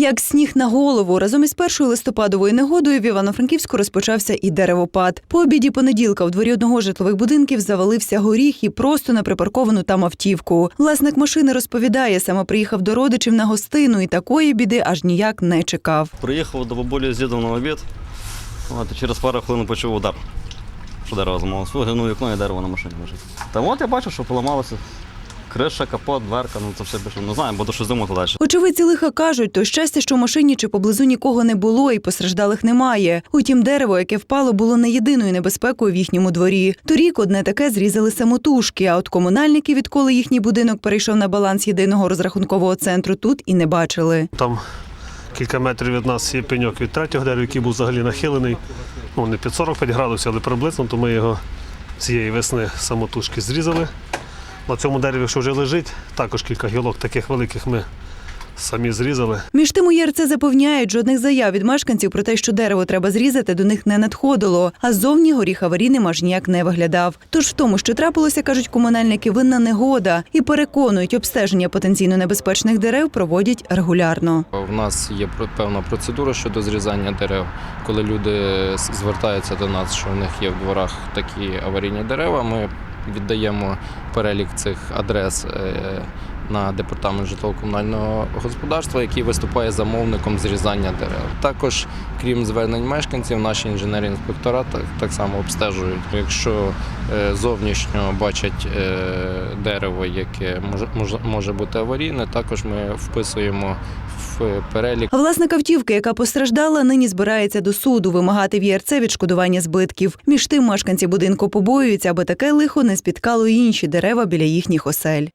Як сніг на голову, разом із першою листопадовою негодою в Івано-Франківську розпочався і деревопад. По обіді понеділка у дворі одного житлових будинків завалився горіх і просто на припарковану там автівку. Власник машини розповідає, саме приїхав до родичів на гостину і такої біди аж ніяк не чекав. Приїхав до бабулі з на обід, от, через пару хвилин почув удар. Що дерево зламалося. Виглянув вікно і дерево на машині лежить. Та от я бачу, що поламалося. Криша, капот, дверка, ну це все більше не знаю, буду щось думати далі. Очевидці лиха кажуть, то щастя, що в машині чи поблизу нікого не було і постраждалих немає. Утім, дерево, яке впало, було не єдиною небезпекою в їхньому дворі. Торік одне таке зрізали самотужки. А от комунальники, відколи їхній будинок перейшов на баланс єдиного розрахункового центру, тут і не бачили. Там кілька метрів від нас є пеньок від третього дерева, який був взагалі нахилений. Ну, не під 45 градусів, але приблизно, то ми його цієї весни самотужки зрізали. На цьому дереві, що вже лежить, також кілька гілок таких великих ми самі зрізали. Між тим у ЄРЦ запевняють, жодних заяв від мешканців про те, що дерево треба зрізати, до них не надходило. А ззовні горіх аварійним аж ніяк не виглядав. Тож в тому, що трапилося, кажуть комунальники, винна негода і переконують, обстеження потенційно небезпечних дерев проводять регулярно. У нас є про- певна процедура щодо зрізання дерев. Коли люди звертаються до нас, що в них є в дворах такі аварійні дерева, ми віддаємо перелік цих адрес е, на департамент житлово-комунального господарства, який виступає замовником зрізання дерев. Також, крім звернень мешканців, наші інженери інспектора так, само обстежують. Якщо е, зовнішньо бачать е, дерево, яке може, бути аварійне, також ми вписуємо в перелік власник автівки, яка постраждала, нині збирається до суду вимагати в ЄРЦ відшкодування збитків. Між тим, мешканці будинку побоюються, аби таке лихо не спіткало інші дерева біля їхніх осель.